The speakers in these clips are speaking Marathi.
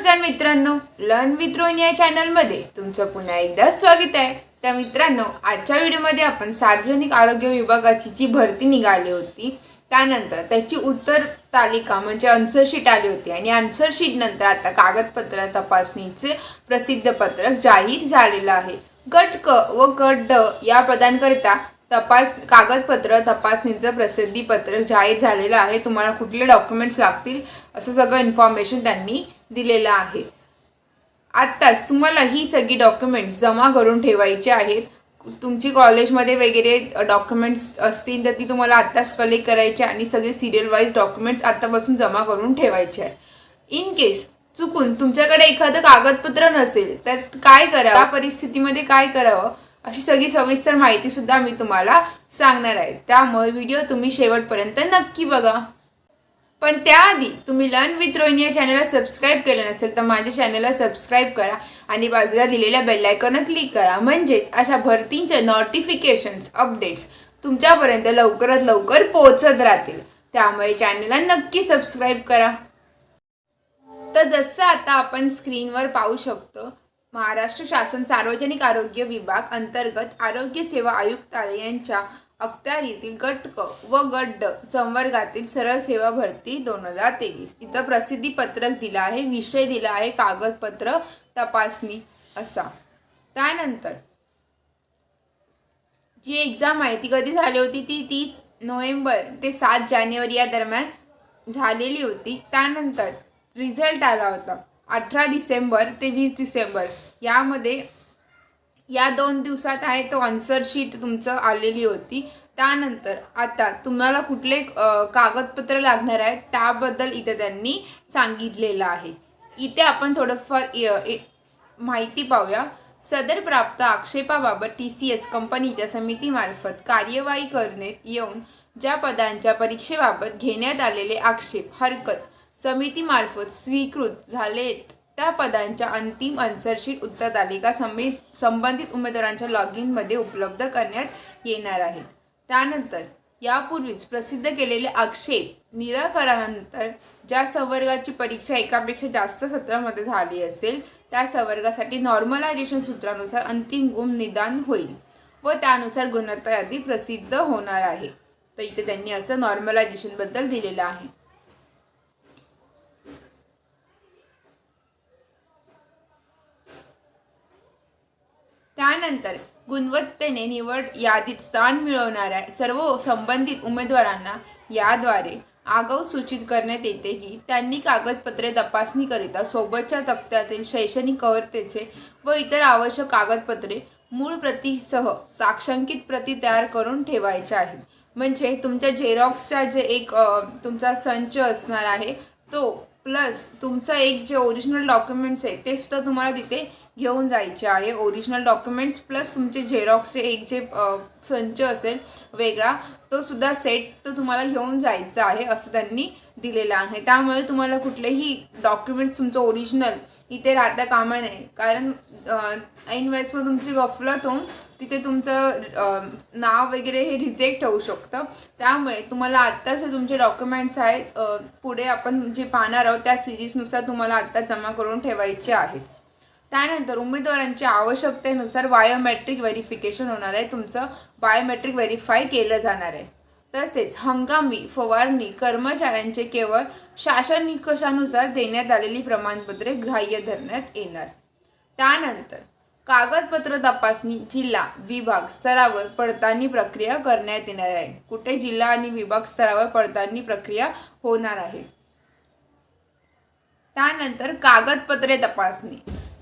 नमस्कार मित्रांनो लर्न विथ या चॅनलमध्ये तुमचं पुन्हा एकदा स्वागत आहे. तर मित्रांनो आजच्या व्हिडिओमध्ये आपण सार्वजनिक आरोग्य विभागाची जी भरती निघाली होती त्यानंतर त्याची उत्तर तालिका म्हणजे आन्सरशीट आली होती. आणि आन्सरशीट नंतर आता कागदपत्र तपासणीचे प्रसिद्ध पत्रक जाहीर झालेलं आहे. गट क व गट ड या पदांकरिता तपास कागदपत्र तपासणीचं प्रसिद्धीपत्रक जाहीर झालेलं आहे. तुम्हाला कुठले डॉक्युमेंट्स लागतील असं सगळं इन्फॉर्मेशन त्यांनी दिलेलं आहे. आत्ताच तुम्हाला ही सगळी डॉक्युमेंट्स जमा करून ठेवायची आहेत. तुमची कॉलेजमध्ये वगैरे डॉक्युमेंट्स असतील तर ती तुम्हाला आत्ताच कलेक्ट करायची आणि सगळे सिरियल वाईज डॉक्युमेंट्स आत्तापासून जमा करून ठेवायचे आहे इन केस चुकून तुमच्याकडे एखादं कागदपत्र नसेल तर काय करावं? या परिस्थितीमध्ये काय करावं? अशी सगळी सविस्तर माहितीसुद्धा मी तुम्हाला सांगणार आहे. त्यामुळे व्हिडिओ तुम्ही शेवटपर्यंत नक्की बघा. पण त्याआधी तुम्ही लर्न विथ रोहिणी या चॅनलला सबस्क्राईब केलं नसेल तर माझ्या चॅनलला सबस्क्राईब करा आणि बाजूला दिलेल्या बेलायकॉनवर क्लिक करा. म्हणजेच अशा भरतींच्या नोटिफिकेशन्स अपडेट्स तुमच्यापर्यंत लवकरात लवकर पोहोचत राहतील. त्यामुळे चॅनलला नक्की सबस्क्राईब करा. तर जसं आता आपण स्क्रीनवर पाहू शकतो महाराष्ट्र शासन सार्वजनिक आरोग्य विभाग अंतर्गत आरोग्य सेवा आयुक्तालय यांच्या अखत्यारीतील गट क व गट ड संवर्गातील सरळ सेवा भरती दोन हजार तेवीस. इथं प्रसिद्धी पत्रक दिलं आहे विषय दिला आहे कागदपत्र तपासणी असा. त्यानंतर जी एक्झाम आहे ती कधी झाली होती? ती तीस नोव्हेंबर ते सात जानेवारी या दरम्यान झालेली होती. त्यानंतर रिझल्ट आला होता. अठरा डिसेंबर ते वीस डिसेंबर यामध्ये या दोन दिवसात आहे तो आन्सर शीट तुमचं आलेली होती. त्यानंतर आता तुम्हाला कुठले कागदपत्र लागणार आहे त्याबद्दल इथे त्यांनी सांगितलेलं आहे. इथे आपण थोडंफार माहिती पाहूया. सदर प्राप्त आक्षेपाबाबत टी सी एस कंपनीच्या समितीमार्फत कार्यवाही करण्यात येऊन ज्या पदांच्या परीक्षेबाबत घेण्यात आलेले आक्षेप हरकत समितीमार्फत स्वीकृत झालेत. त्या पदांच्या अंतिम अन्सरशीट उत्तर तालिका संबंधित उमेदवारांच्या लॉग इनमध्ये उपलब्ध करण्यात येणार आहेत. त्यानंतर यापूर्वीच प्रसिद्ध केलेले आक्षेप निराकरणानंतर ज्या संवर्गाची परीक्षा एकापेक्षा जास्त सत्रामध्ये झाली असेल त्या संवर्गासाठी नॉर्मलायझेशन सूत्रानुसार अंतिम गुण निदान होईल व त्यानुसार गुणवत्ता यादी प्रसिद्ध होणार आहे. तर इथे त्यांनी असं नॉर्मलायझेशनबद्दल दिलेलं आहे. त्यानंतर गुणवत्तेने निवड यादीत स्थान मिळवणाऱ्या सर्व संबंधित उमेदवारांना याद्वारे आगाऊ सूचित करण्यात येते की त्यांनी कागदपत्रे तपासणीकरिता सोबतच्या तक्त्यातील शैक्षणिक कवरतेचे व इतर आवश्यक कागदपत्रे मूळ प्रतीसह साक्षांकित प्रती तयार करून ठेवायच्या आहेत. म्हणजे तुमच्या झेरॉक्सचा जे एक तुमचा संच असणार आहे तो प्लस तुमचं एक जे ओरिजिनल डॉक्युमेंट्स आहे ते सुद्धा तुम्हाला तिथे घेऊन जायचे आहे. ओरिजिनल डॉक्युमेंट्स प्लस तुमचे झेरॉक्सचे एक जे संच असेल वेगळा तो सुद्धा सेट तो तुम्हाला घेऊन जायचा आहे असं त्यांनी दिलेलं आहे. त्यामुळे तुम्हाला कुठलेही डॉक्युमेंट्स तुमचं ओरिजिनल इथे राहता कामा नये. कारण अ, ऐन तुमची गफलत होऊन तिथे तुमचं नाव वगैरे हे रिजेक्ट होऊ शकतं. त्यामुळे तुम्हाला आत्ताचे तुमचे डॉक्युमेंट्स आहेत पुढे आपण जे पाहणार आहोत त्या सिरीजनुसार तुम्हाला आत्ता जमा करून ठेवायचे आहेत. त्यानंतर उमेदवारांच्या आवश्यकतेनुसार बायोमेट्रिक व्हेरिफिकेशन होणार आहे. तुमचं बायोमेट्रिक व्हेरीफाय केलं जाणार आहे. तसेच हंगामी फवारणी कर्मचाऱ्यांचे केवळ शासन निकषानुसार देण्यात आलेली प्रमाणपत्रे ग्राह्य धरण्यात येणार. त्यानंतर कागदपत्र तपासणी जिल्हा विभाग स्तरावर पडताळणी प्रक्रिया करण्यात येणार आहे. कुठे जिल्हा आणि विभाग स्तरावर पडताळणी प्रक्रिया होणार आहे? त्यानंतर कागदपत्रे तपासणी.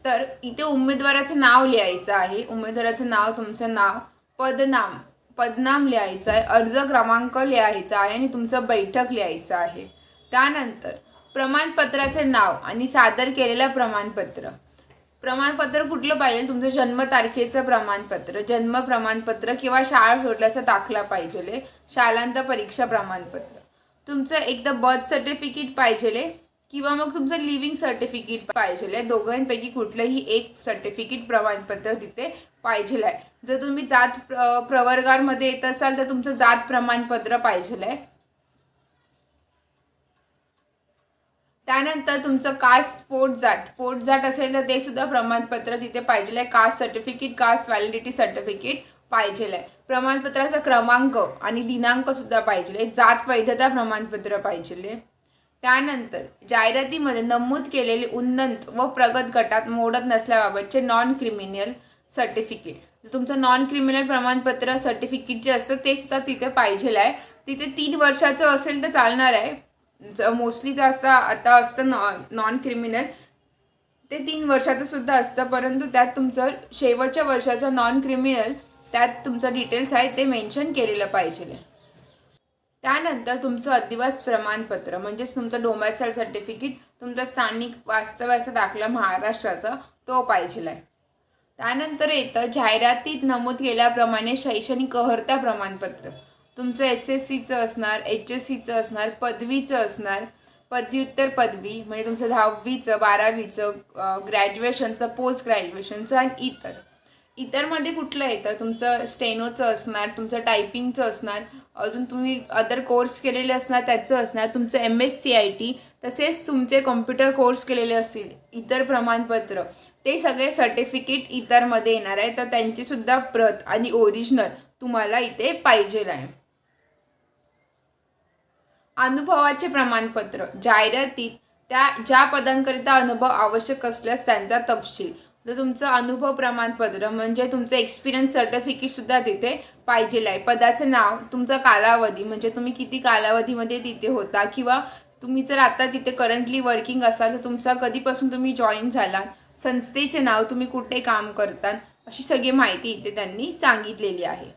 तर इथे उमेदवाराचं नाव लिहायचं आहे. उमेदवाराचं नाव तुमचं नाव पदनाम पदनाम लिहायचा आहे अर्ज क्रमांक लिहायचा आहे आणि तुमचं बैठक लिहायचं आहे. त्यानंतर प्रमाणपत्राचे नाव आणि सादर केलेलं प्रमाणपत्र. प्रमाणपत्र कुठलं पाहिजे? तुमचं जन्मतारखेचं प्रमाणपत्र जन्म प्रमाणपत्र किंवा शाळा सोडल्याचा दाखला पाहिजे शालांत परीक्षा प्रमाणपत्र. तुमचं एकदा बर्थ सर्टिफिकेट पाहिजे किंवा मग तुमचं लिव्हिंग सर्टिफिकेट पाहिजे दोघांपैकी कुठलंही एक सर्टिफिकेट प्रमाणपत्र तिथे पाहिजे आहे. जर तुम्ही जात प्र प्रवर्गामध्ये येत असाल तर तुमचं जात प्रमाणपत्र पाहिजे आहे. त्यानंतर तुमचं कास्ट पोट जाट पोट जाट असेल तर ते सुद्धा प्रमाणपत्र तिथे पाहिजे आहे. Caste certificate caste validity certificate पाहिजे आहे. प्रमाणपत्राचा क्रमांक आणि दिनांक सुद्धा पाहिजे आहे. जात वैधता प्रमाणपत्र पाहिजे आहे. त्यानंतर जाहिरातीमध्ये नमूद केलेले उन्नत व प्रगत गटात मोडत नसल्याबाबतचे नॉन क्रिमिनल सर्टिफिकेट जर तुमचं नॉन क्रिमिनल प्रमाणपत्र सर्टिफिकेट जे असतं ते सुद्धा तिथे पाहिजे आहे. तिथे तीन वर्षाचं असेल तर चालणार आहे. मोस्टली जास्त आता असतं नॉ नॉन क्रिमिनल ते तीन वर्षाचं सुद्धा असतं परंतु त्यात तुमचं शेवटच्या वर्षाचं नॉन क्रिमिनल त्यात तुमचं डिटेल्स आहे ते मेन्शन केलेलं पाहिजे त्यानंतर तुमचं अधिवास प्रमाणपत्र म्हणजेच तुमचं डोमॅसाईल सर्टिफिकेट तुमचा स्थानिक वास्तव्याचा दाखला महाराष्ट्राचा तो पाहिजे आहे. त्यानंतर येतं जाहिरातीत नमूद केल्याप्रमाणे शैक्षणिक अर्हता प्रमाणपत्र. तुमचं एस एस सीचं असणार एच एस सीचं असणार पदवीचं असणार पदव्युत्तर पदवी म्हणजे तुमचं दहावीचं बारावीचं ग्रॅज्युएशनचं पोस्ट ग्रॅज्युएशनचं आणि इतर. इतरमध्ये कुठलं येतं? तुमचं स्टेनोचं असणार तुमचं टायपिंगचं असणार अजून तुम्ही अदर कोर्स केलेले असणार त्याचं असणार तुमचं M S C I T तसेच तुमचे कॉम्प्युटर कोर्स केलेले असतील इतर प्रमाणपत्र ते सगळे सर्टिफिकेट इतरमध्ये येणार आहे तर त्यांचीसुद्धा प्रत आणि ओरिजिनल तुम्हाला इथे पाहिजे आहे. अनुभवाचे प्रमाणपत्र जाहिरातीत त्या ज्या पदांकरिता अनुभव आवश्यक असल्यास त्यांचा तपशील तर तुमचं अनुभव प्रमाणपत्र म्हणजे तुमचं एक्सपिरियन्स सर्टिफिकेटसुद्धा तिथे पाहिजे आहे. पदाचं नाव तुमचा कालावधी म्हणजे तुम्ही किती कालावधीमध्ये तिथे होता किंवा तुम्ही जर आता तिथे करंटली वर्किंग असाल तर तुमचा कधीपासून तुम्ही जॉईन झाला संस्थेचे नाव तुम्ही कुठे काम करतात अशी सगळी माहिती इथे त्यांनी सांगितलेली आहे.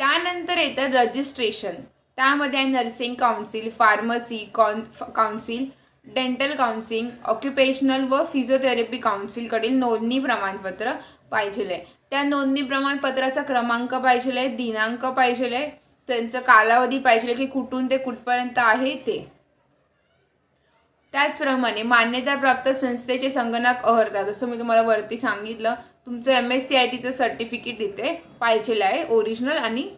त्यानंतर येतं रजिस्ट्रेशन त्यामध्ये आहे nursing council pharmacy con council dental counselling occupational व फिजिओथेरपी काउन्सिलकडील नोंदणी प्रमाणपत्र पाहिजे आहे त्या नोंदणी प्रमाणपत्राचा क्रमांक पाहिजे आहे दिनांक पाहिजे आहे त्यांचं कालावधी पाहिजे की कुठून ते कुठपर्यंत आहे ते. त्याचप्रमाणे मान्यताप्राप्त संस्थेचे संगणक अहर्ता जसं मी तुम्हाला वरती सांगितलं तुमचं एम एस सी आय टीचं सर्टिफिकेट इथे पाहिजे आहे ओरिजिनल आणि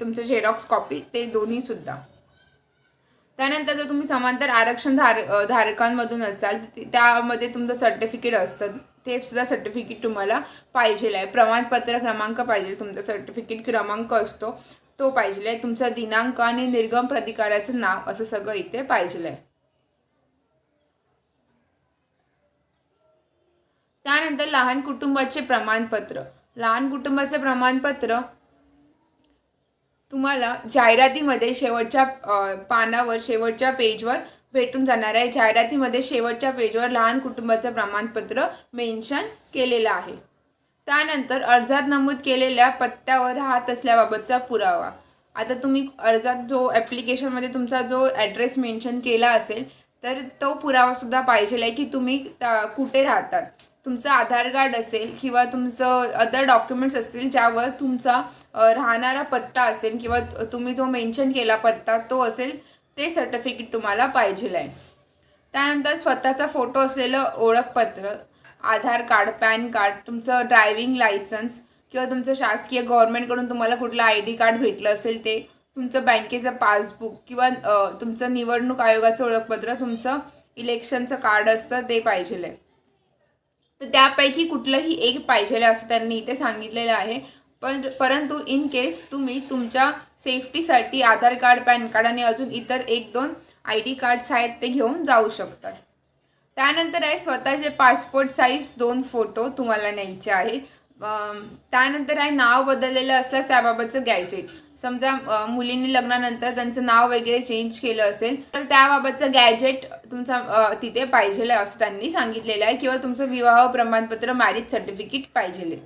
तुमचं झेरॉक्स कॉपी ते दोन्हीसुद्धा. त्यानंतर जर तुम्ही समांतर आरक्षण धार धारकांमधून असाल त्यामध्ये तुमचं सर्टिफिकेट असतं ते सुद्धा सर्टिफिकेट तुम्हाला पाहिजे आहे. प्रमाणपत्र क्रमांक पाहिजे तुमचा सर्टिफिकेट क्रमांक असतो तो पाहिजे आहे. तुमचा दिनांक आणि निर्गम प्रतिकाराचं नाव असं सगळं इथे पाहिजे आहे. त्यानंतर लहान कुटुंबाचे प्रमाणपत्र. लहान कुटुंबाचे प्रमाणपत्र तुम्हाला जाहिरातीमध्ये शेवटच्या पानावर शेवटच्या पेजवर भेटून जाणार आहे. जाहिरातीमध्ये शेवटच्या पेजवर लहान कुटुंबाचं प्रमाणपत्र मेन्शन केलेलं आहे. त्यानंतर अर्जात नमूद केलेल्या पत्त्यावर राहत असल्याबाबतचा पुरावा. आता तुम्ही अर्जात जो ॲप्लिकेशनमध्ये तुमचा जो ॲड्रेस मेन्शन केला असेल तर तो पुरावासुद्धा पाहिजे आहे की तुम्ही कुठे राहतात. तुमचं आधार कार्ड असेल किंवा तुमचं अदर डॉक्युमेंट्स असतील ज्यावर तुमचा राहणारा पत्ता असेल किंवा तुम्ही जो मेन्शन केला पत्ता तो असेल ते सर्टिफिकेट तुम्हाला पाहिजे आहे. त्यानंतर स्वतःचा फोटो असलेलं ओळखपत्र आधार कार्ड पॅन कार्ड तुमचं ड्रायविंग लायसन्स किंवा तुमचं शासकीय गव्हर्नमेंटकडून तुम्हाला कुठलं आय डी कार्ड भेटलं असेल ते तुमचं बँकेचं पासबुक किंवा तुमचं निवडणूक आयोगाचं ओळखपत्र तुमचं इलेक्शनचं कार्ड असतं ते पाहिजे आहे. तर त्यापैकी कुठलंही एक पाहिजे असं त्यांनी इथे सांगितलेलं आहे. पण परंतु इन केस तुम्ही तुमच्या सेफ्टीसाठी आधार कार्ड पॅन कार्ड आणि अजून इतर एक दोन आय डी कार्ड्स आहेत ते घेऊन जाऊ शकतात. त्यानंतर आहे स्वतःचे पासपोर्ट साईज दोन फोटो तुम्हाला न्यायचे आहेत. त्यानंतर आहे नाव बदललेलं असल्यास त्याबाबतचं गॅजेट समजा मुलींनी लग्नानंतर त्यांचं नाव वगैरे चेंज केलं असेल तर त्याबाबतचं गॅजेट तुमचा तिथे पाहिजे असं त्यांनी सांगितलेलं आहे किंवा तुमचं विवाह प्रमाणपत्र मॅरिज सर्टिफिकेट पाहिजेले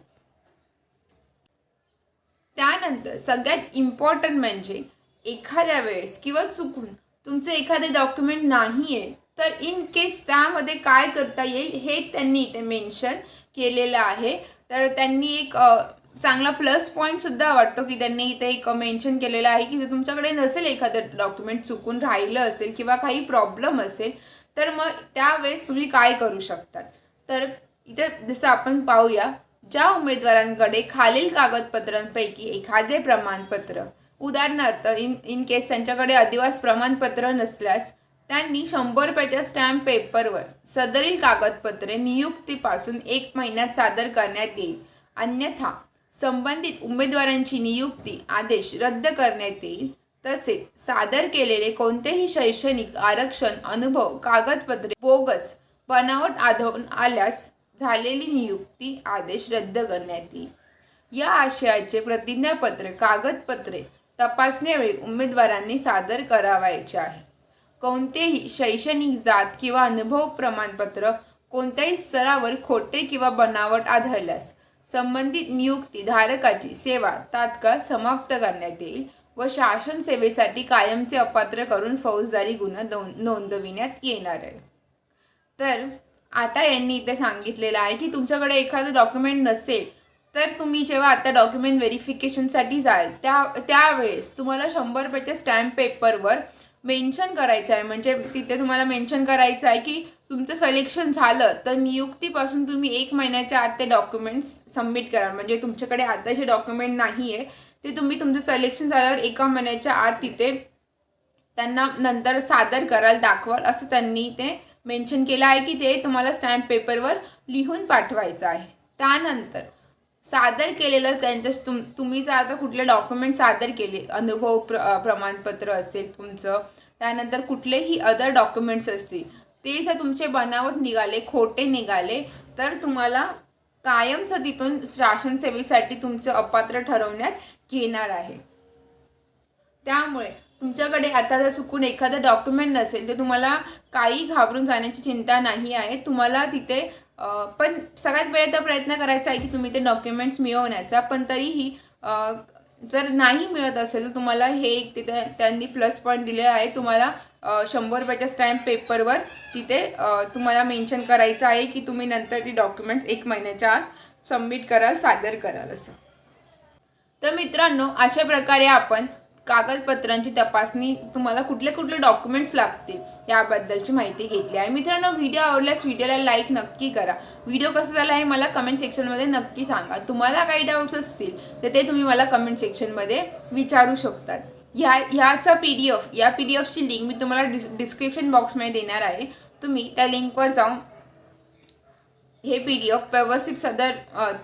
त्यानंतर सगळ्यात इम्पॉर्टंट म्हणजे एखाद्या वेळेस किंवा चुकून तुमचं एखादे डॉक्युमेंट नाही आहे तर इन केस त्यामध्ये काय करता येईल हे त्यांनी इथे मेन्शन केलेलं आहे. तर त्यांनी एक चांगला प्लस पॉईंटसुद्धा वाटतो की त्यांनी इथे एक मेन्शन केलेलं आहे की जर तुमच्याकडे नसेल एखादं डॉक्युमेंट चुकून राहिलं असेल किंवा काही प्रॉब्लेम असेल तर मग त्यावेळेस तुम्ही काय करू शकतात? तर इथे जसं आपण पाहूया ज्या उमेदवारांकडे खालील कागदपत्रांपैकी एखादे प्रमाणपत्र उदाहरणार्थ इन इन केस त्यांच्याकडे अधिवास प्रमाणपत्र नसल्यास त्यांनी शंभर रुपयाच्या स्टॅम्प पेपरवर सदरील कागदपत्रे नियुक्तीपासून एक महिन्यात सादर करण्यात येईल. अन्यथा संबंधित उमेदवारांची नियुक्ती आदेश रद्द करण्यात येईल. तसेच सादर केलेले कोणतेही शैक्षणिक आरक्षण अनुभव कागदपत्रे बोगस बनावट आढळून आल्यास झालेली नियुक्ती आदेश रद्द करण्यात येईल. या आशयाचे प्रतिज्ञापत्र कागदपत्रे तपासण्यावेळी उमेदवारांनी सादर करावायचे आहे. कोणतेही शैक्षणिक जात किंवा अनुभव प्रमाणपत्र कोणत्याही स्तरावर खोटे किंवा बनावट आढळल्यास संबंधित नियुक्ती धारकाची सेवा तात्काळ समाप्त करण्यात येईल व शासन सेवेसाठी कायमचे अपात्र करून फौजदारी गुन्हा नोंदविण्यात येणार आहे. तर आता यांनी इथे सांगितलेलं आहे की तुमच्याकडे एखादं डॉक्युमेंट नसेल तर तुम्ही जेव्हा आता डॉक्युमेंट व्हेरिफिकेशनसाठी जाल त्या त्यावेळेस तुम्हाला शंभर रुपयाच्या स्टॅम्प पेपरवर मेन्शन करायचं आहे. म्हणजे तिथे तुम्हाला मेन्शन करायचं आहे की तुमचं सलेक्शन झालं तर नियुक्तीपासून तुम्ही एक महिन्याच्या आत ते डॉक्युमेंट्स सबमिट करा. म्हणजे तुमच्याकडे आता जे डॉक्युमेंट नाही आहे ते तुम्ही तुमचं सलेक्शन झाल्यावर एका महिन्याच्या आत तिथे त्यांना नंतर सादर कराल दाखवाल असं त्यांनी ते मेन्शन केलं आहे की ते तुम्हाला स्टॅम्प पेपरवर लिहून पाठवायचं आहे. त्यानंतर सादर केलेलं त्यांच्या तुम तुम्ही जर आता कुठले डॉक्युमेंट सादर केले अनुभव प्र प्रमाणपत्र असेल तुमचं त्यानंतर कुठलेही अदर डॉक्युमेंट्स असतील ते जर तुमचे बनावट निघाले खोटे निघाले तर तुम्हाला कायमचं तिथून शासन सेवेसाठी तुमचं अपात्र ठरवण्यात येणार आहे. त्यामुळे तुमच्याकडे आता जर चुकून एखादं डॉक्युमेंट नसेल तर तुम्हाला काही घाबरून जाण्याची चिंता नाही आहे. तुम्हाला तिथे पण सगळ्यात पहिले तर प्रयत्न करायचा आहे की तुम्ही ते डॉक्युमेंट्स मिळवण्याचा पण तरीही जर नाही मिळत असेल तर तुम्हाला हे एक तिथे त्यांनी प्लस पॉईंट दिले आहे. तुम्हाला शंभर रुपयाच्या स्टॅम्प पेपरवर तिथे तुम्हाला मेन्शन करायचं आहे की तुम्ही नंतर ती डॉक्युमेंट्स एक महिन्याच्या आत सबमिट कराल सादर कराल असं. तर मित्रांनो अशा प्रकारे आपण कागदपत्रांची तपासणी तुम्हाला कुठले कुठले डॉक्युमेंट्स लागतील याबद्दलची माहिती घेतली आहे. मित्रांनो व्हिडिओ आवडल्यास व्हिडिओला लाईक नक्की करा. व्हिडिओ कसा झाला आहे मला कमेंट सेक्शनमध्ये नक्की सांगा. तुम्हाला काही डाऊट्स असतील तर ते तुम्ही मला कमेंट सेक्शनमध्ये विचारू शकतात. ह्या ह्याचा पी डी एफ या पी डी एफची लिंक मी तुम्हाला डिस डिस्क्रिप्शन बॉक्समध्ये देणार आहे. तुम्ही त्या लिंकवर जाऊन हे पी डी एफ व्यवस्थित सदर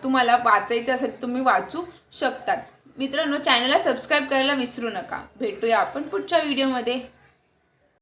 तुम्हाला वाचायचं असेल तुम्ही वाचू शकतात. मित्रांनो चॅनलला सबस्क्राईब करायला विसरू नका. भेटूया आपण पुढच्या व्हिडिओमध्ये